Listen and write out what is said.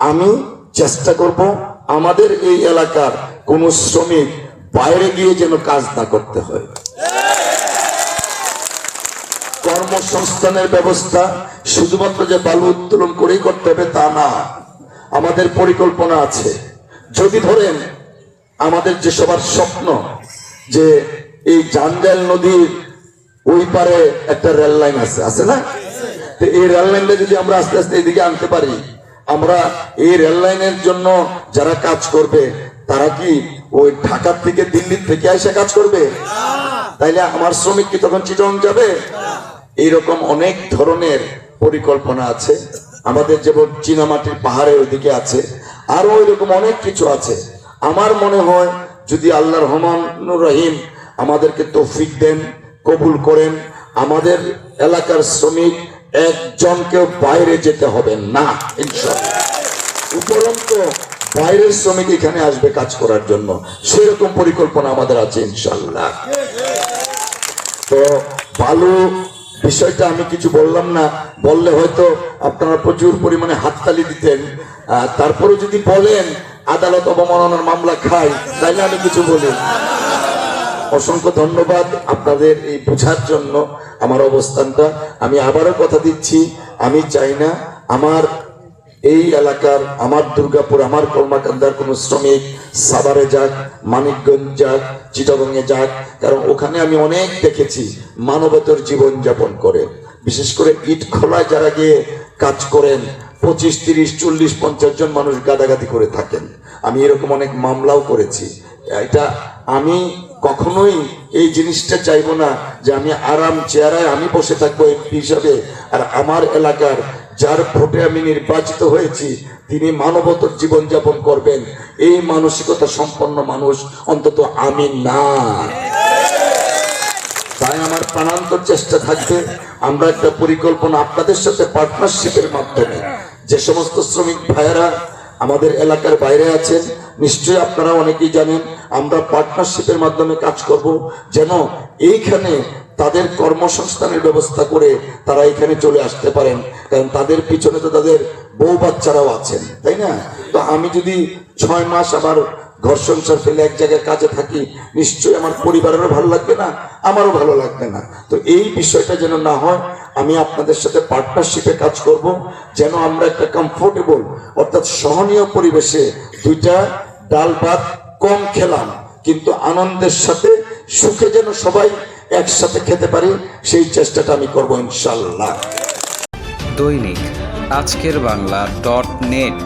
আমি চেষ্টা করব আমাদের এই এলাকার কোন শ্রমিক বাইরে গিয়ে যেন কাজ না করতে হয়। কর্মসংস্থানের ব্যবস্থা শুধুমাত্র যে বালু উত্তোলন করেই করতে হবে তা না, আমাদের পরিকল্পনা আছে। যদি ধরেন আমাদের যে সবার স্বপ্ন যে এই জাঞ্জাল নদীর ওই পারে একটা রেল লাইন আছে আছে না? এই রেল লাইনটা যদি আমরা আস্তে আস্তে এদিকে আনতে পারি আমরা এই রেল লাইনের জন্য যারা কাজ করবে, তারা কি ওই ঢাকার থেকে দিল্লির থেকে এসে কাজ করবে? তাইলে আমার শ্রমিক কি তখন চিটং যাবে? এইরকম অনেক ধরনের পরিকল্পনা আছে। আমাদের যেমন চীনামাটির পাহাড়ের ওইদিকে আছে আরও ওইরকম অনেক কিছু আছে। আমার মনে হয় যদি আল্লাহ রহমানুর রহিম আমাদেরকে তৌফিক দেন, কবুল করেন, আমাদের এলাকার শ্রমিক একজনকেও বাইরে যেতে হবে না উপরন্ত বাইরের শ্রমিক এখানে আসবে কাজ করার জন্য। সেরকম পরিকল্পনা আমাদের আছে, ইনশাল্লাহ। তো বালু বিষয়টা আমি কিছু বললাম না, বললে হয়তো আপনারা প্রচুর পরিমাণে হাততালি দিতেন। তারপরে যদি বলেন, আদালত অবমাননার মামলা খাই তাইলে আমি কিছু বলি। অসংখ্য ধন্যবাদ আপনাদের এই বোঝার জন্য আমার অবস্থানটা। আমি আবারও কথা দিচ্ছি, আমি চাই না আমার এই এলাকার, আমার দুর্গাপুর, আমার কর্মাকান্দার কোনো শ্রমিক সাভারে যাক, মানিকগঞ্জ যাক চিটাগঙ্গে যাক, কারণ ওখানে আমি অনেক দেখেছি মানবতর জীবন যাপন করে। বিশেষ করে ইট খোলায় যারা গিয়ে কাজ করেন, পঁচিশ, তিরিশ, চল্লিশ, পঞ্চাশ জন মানুষ গাদাগাদি করে থাকেন। আমি এরকম অনেক মামলাও করেছি। এটা আমি কখনোই এই জিনিসটা চাইব না যে আমি আরাম চেয়ারায় আমি বসে থাকব এমপি হিসাবে। আর আমার এলাকার যার ভোটে আমি নির্বাচিত হয়েছি, তিনি মানবতর জীবনযাপন করবেন। এই মানসিকতা সম্পন্ন মানুষ অন্তত আমি না। তাই আমার প্রাণান্তর চেষ্টা থাকবে। আমরা একটা পরিকল্পনা আপনাদের সাথে পার্টনারশিপের মাধ্যমে। যে সমস্ত শ্রমিক ভাইয়েরা আমাদের এলাকার বাইরে আছেন, নিশ্চয়ই আপনারা অনেকেই জানেন আমরা পার্টনারশিপের মাধ্যমে কাজ করব, যেন এইখানে তাদের কর্মসংস্থানের ব্যবস্থা করে তারা এখানে চলে আসতে পারেন। কারণ তাদের পিছনে তো তাদের বউ বাচ্চারাও আছেন, তাই না? তো আমি যদি ছয় মাস আবার ঘর সংসার ফেলে এক জায়গায় কাজে থাকি, নিশ্চয়ই আমার পরিবারেরও ভালো লাগবে না, আমারও ভালো লাগবে না। তো এই বিষয়টা যেন না হয়, আমি আপনাদের সাথে পার্টনারশিপে কাজ করব, যেন আমরা একটা কমফোর্টেবল অর্থাৎ সহনীয় পরিবেশে দুইটা ডাল ভাত কম খেলাম, কিন্তু আনন্দের সাথে, সুখে যেন সবাই একসাথে খেতে পারি, সেই চেষ্টাটা আমি করব ইনশাল্লাহ। দৈনিক আজকের বাংলা ডট নেট।